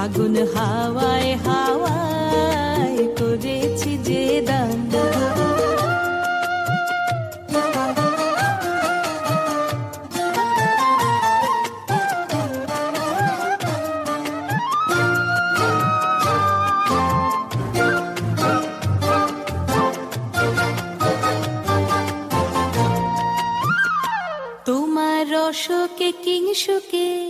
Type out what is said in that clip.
ফাগুন হাওয়ায় হাওয়ায় করেছি যে দান। তোমার রসকে কিংসুকে